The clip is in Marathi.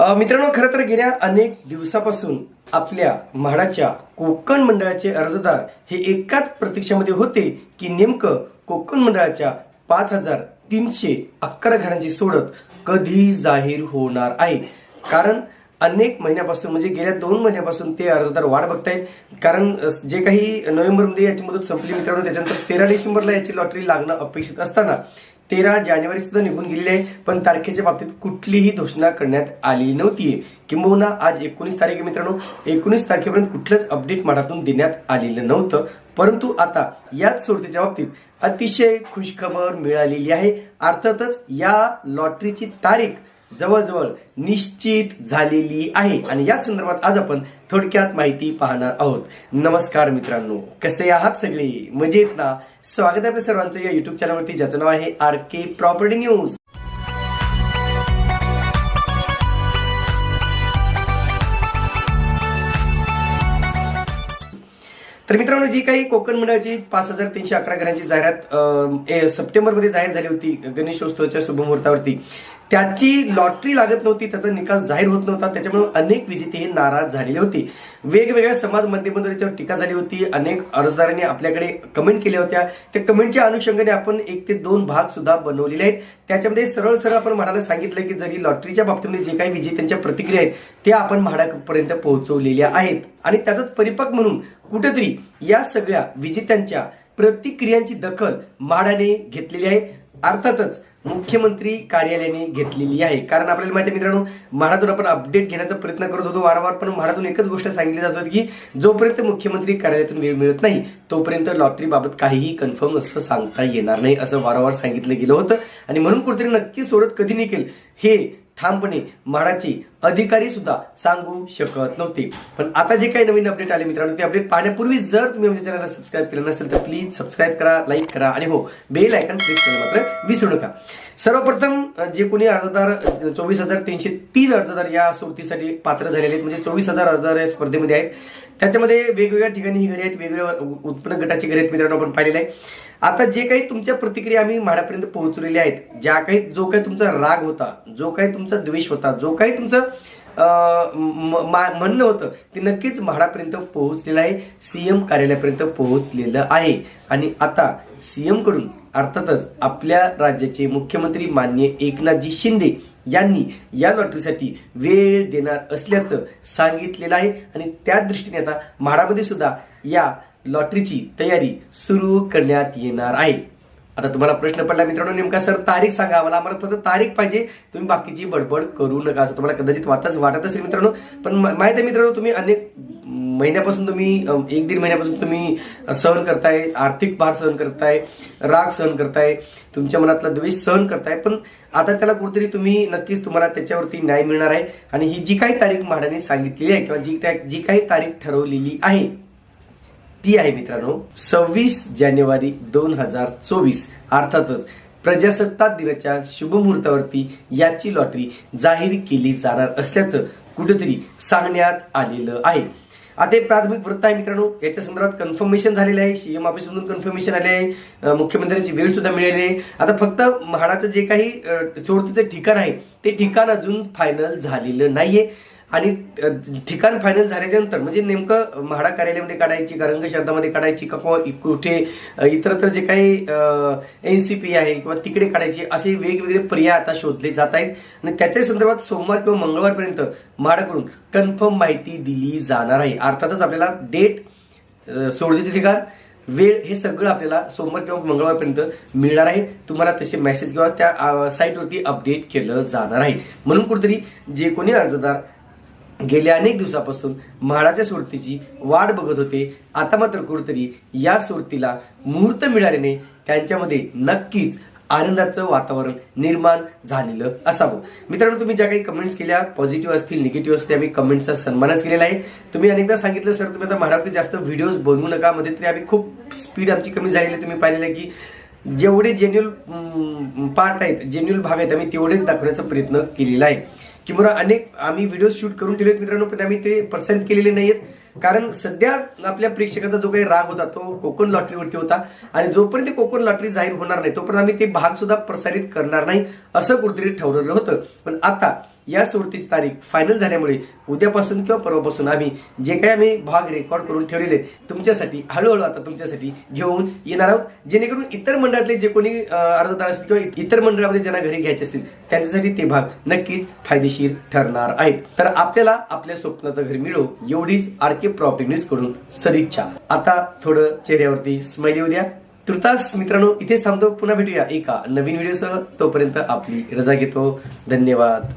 मित्रांनो खरं तर गेल्या अनेक दिवसापासून आपल्या म्हाडाच्या कोकण मंडळाचे अर्जदार हे एकाच प्रतीक्षेमध्ये होते की नेमकं कोकण मंडळाच्या पाच हजार तीनशे अकरा घरांची सोडत कधी जाहीर होणार आहे? कारण अनेक महिन्यापासून म्हणजे गेल्या दोन महिन्यापासून ते अर्जदार वाढ बघतायत. कारण जे काही नोव्हेंबरमध्ये याची मुदत संपली मित्रांनो त्याच्यानंतर तेरा डिसेंबरला याची लॉटरी लागणं अपेक्षित असताना तेरा जानेवारी सुद्धा निघून गेलेली आहे. पण तारखेच्या बाबतीत कुठलीही घोषणा करण्यात आली नव्हती. किंबहुना आज एकोणीस तारीख मित्रांनो. एकोणीस तारखेपर्यंत कुठलंच अपडेट मठातून देण्यात आलेलं नव्हतं. परंतु आता याच सोडतीच्या बाबतीत अतिशय खुशखबर मिळालेली आहे. अर्थातच या लॉटरीची तारीख जवळजवळ निश्चित झालेली आहे. आणि या संदर्भात आज आपण थोडक्यात माहिती पाहणार आहोत. नमस्कार मित्रांनो कसे आहात सगळे? मजेत ना स्वागत आहे आपल्या सर्वांचं या युट्यूब चॅनलवरती ज्याचं नाव आहे आर के प्रॉपर्टी न्यूज तर मित्रांनो जी काही कोकण मंडळाची पाच हजार तीनशे अकरा घरांची जाहिरात सप्टेंबरमध्ये जाहीर झाली होती गणेशोत्सवाच्या शुभमुहूर्तावरती. त्याची लॉटरी लागत नव्हती त्याचा निकाल जाहीर होत नव्हता त्याच्यामुळे अनेक विजेते हे नाराज झालेले होते. वेगवेगळ्या समाज माध्यमांवर त्याच्यावर टीका झाली होती अनेक अर्जदारांनी आपल्याकडे कमेंट केल्या होत्या. त्या कमेंटच्या अनुषंगाने आपण एक ते दोन भाग सुद्धा बनवलेले आहेत. त्याच्यामध्ये सरळ सरळ आपण म्हणायला सांगितलं की जरी लॉटरीच्या बाबतीमध्ये जे काही विजेत्यांच्या प्रतिक्रिया आहेत त्या आपण म्हाडापर्यंत पोहोचवलेल्या आहेत. आणि त्याचाच परिपाक म्हणून कुठेतरी या सगळ्या विजेत्यांच्या प्रतिक्रियांची दखल म्हाडाने घेतलेली आहे. अर्थातच मुख्यमंत्री कार्यालयाने घेतलेली आहे. कारण आपल्याला माहिती आहे मित्रांनो म्हाडातून आपण अपडेट घेण्याचा प्रयत्न करत होतो वारंवार पण म्हाडातून एकच गोष्ट सांगितली जात होती की जोपर्यंत मुख्यमंत्री कार्यालयातून वेळ मिळत नाही तोपर्यंत लॉटरी बाबत काहीही कन्फर्म असं सांगता येणार नाही असं वारंवार सांगितलं गेलं होतं. आणि म्हणून कुठेतरी नक्की सोडत कधी निघेल हे ठामपणे म्हाडाची अधिकारी सुद्धा सांगू शकत नव्हते. पण आता जे काही नवीन अपडेट आले मित्रांनो ते अपडेट पाहण्यापूर्वी जर तुम्ही आमच्या चॅनलला सबस्क्राईब केलं नसेल तर प्लीज सबस्क्राईब करा लाईक करा आणि हो बेल आयकन प्रेस करा मात्र विसरू नका. सर्वप्रथम जे कोणी अर्जदार चोवीस हजार तीनशे तीन अर्जदार या सोबतीसाठी पात्र झालेले आहेत म्हणजे चोवीस हजार अर्जदार या स्पर्धेमध्ये आहेत. त्याच्यामध्ये वेगवेगळ्या ठिकाणी ही घरे आहेत वेगवेगळ्या उत्पन्न गटाची घरे आहेत मित्रांनो आपण पाहिलेलं. आहे आता जे काही तुमच्या प्रतिक्रिया आम्ही म्हाडापर्यंत पोहोचलेल्या आहेत ज्या काही जो काही तुमचा राग होता जो काही तुमचा द्वेष होता जो काही तुमचं म- मा- म्हणणं होतं ते नक्कीच म्हाडापर्यंत पोहोचलेलं आहे सीएम कार्यालयापर्यंत पोहोचलेलं आहे. आणि आता सी कडून अर्थातच आपल्या राज्याचे मुख्यमंत्री मान्य एकनाथजी शिंदे यांनी या लॉटरीसाठी वेळ देणार असल्याचं सांगितलेलं आहे. आणि त्या दृष्टीने आता म्हाडामध्ये सुद्धा या लॉटरीची तयारी सुरू करण्यात येणार आहे. आता तुम्हाला प्रश्न पडला मित्रांनो नेमका सर तारीख सांगा. आम्हाला आम्हाला फक्त तारीख पाहिजे. तुम्ही बाकीची बडबड करू नका असं तुम्हाला कदाचित वाटत वाटत असेल मित्रांनो. पण माहीत आहे मित्रांनो तुम्ही अनेक महिन्यापासून तुम्ही एक दीड महिन्यापासून तुम्ही सहन करताय. आर्थिक भार सहन करताय. राग सहन करताय. तुमच्या मनातला द्वेष सहन करताय. पण आता त्याला कुठेतरी तुम्ही नक्कीच तुम्हाला त्याच्यावरती न्याय मिळणार आहे. आणि ही जी काही तारीख म्हाडाने सांगितलेली आहे किंवा जी त्या- जी काही तारीख ठरवलेली आहे ती आहे मित्रांनो सव्वीस जानेवारी दोन हजार चोवीस. अर्थातच प्रजासत्ताक दिनाच्या शुभमुहूर्तावरती याची लॉटरी जाहीर केली जाणार असल्याचं कुठेतरी सांगण्यात आलेलं आहे. आता हे प्राथमिक वृत्त आहे मित्रांनो याच्या संदर्भात कन्फर्मेशन झालेलं आहे. सीएम ऑफिसमधून कन्फर्मेशन आले आहे. मुख्यमंत्र्यांची वेळ सुद्धा मिळाली आहे. आता फक्त म्हाडाचं जे काही चोरतीचं ठिकाण आहे ते ठिकाण अजून फायनल झालेलं नाहीये. आणि ठिकाण फायनल झाल्याच्यानंतर म्हणजे नेमकं म्हाडा कार्यालयामध्ये काढायची का रंगशर्दामध्ये काढायची का कुठे इतरत्र जे काही एन सी पी आहे किंवा तिकडे काढायची असे वेगवेगळे पर्याय आता शोधले जात आहेत. आणि त्याच्या संदर्भात सोमवार किंवा मंगळवारपर्यंत म्हाडाकडून कन्फर्म माहिती दिली जाणार आहे. अर्थातच आपल्याला डेट सोडण्याचे ठिकाण वेळ हे सगळं आपल्याला सोमवार किंवा मंगळवारपर्यंत मिळणार आहे. तुम्हाला तसे मेसेज किंवा त्या साईटवरती अपडेट केलं जाणार आहे. म्हणून कुठेतरी जे कोणी अर्जदार गेल्या अनेक दिवसापासून म्हाडाच्या सुरतीची वाट बघत होते. आता मात्र कुठेतरी या सुरतीला मुहूर्त मिळाल्याने त्यांच्यामध्ये नक्कीच आनंदाचं वातावरण निर्माण झालेलं असावं. मित्रांनो तुम्ही ज्या काही कमेंट्स केल्या पॉझिटिव्ह असतील निगेटिव्ह असतील आम्ही कमेंटचा सन्मानच केलेला आहे. तुम्ही अनेकदा सांगितलं सर तुम्ही आता म्हाडावरती जास्त व्हिडिओज बनवू नका. मध्ये तरी आम्ही खूप स्पीड आमची कमी झालेली आहे. तुम्ही पाहिलेलं आहे की जेवढे जेन्युअल पार्ट आहेत जेन्युअल भाग आहेत आम्ही तेवढेच दाखवण्याचा प्रयत्न केलेला आहे. किंवा अनेक आम्ही व्हिडिओ शूट करून ठेवलेत मित्रांनो पण आम्ही ते प्रसारित केलेले नाहीयेत. कारण सध्या आपल्या प्रेक्षकाचा जो काही राग होता तो कोकण लॉटरीवरती होता. आणि जोपर्यंत कोकण लॉटरी जाहीर होणार नाही तोपर्यंत आम्ही ते भाग सुद्धा प्रसारित करणार नाही असं कुठेतरी ठरवलेलं होतं. पण आता या सुरतीची तारीख फायनल झाल्यामुळे उद्यापासून किंवा परवापासून आम्ही जे काही आम्ही भाग रेकॉर्ड करून ठेवलेले तुमच्यासाठी हळूहळू आता तुमच्यासाठी घेऊन येणार आहोत जेणेकरून इतर मंडळातले जे कोणी अर्जदार असतील किंवा इतर मंडळामध्ये ज्यांना घरी घ्यायचे असतील त्यांच्यासाठी ते भाग नक्कीच फायदेशीर ठरणार आहेत. तर आपल्याला आपल्या स्वप्नाचं घर मिळो एवढीच आर के प्रॉपर्टी न्यूजकडून सदिच्छा. आता थोडं चेहऱ्यावरती स्माइल येऊ द्या. तुर्तास मित्रांनो इथेच थांबतो. पुन्हा भेटूया एका नवीन व्हिडिओसह तोपर्यंत आपली रजा घेतो. धन्यवाद.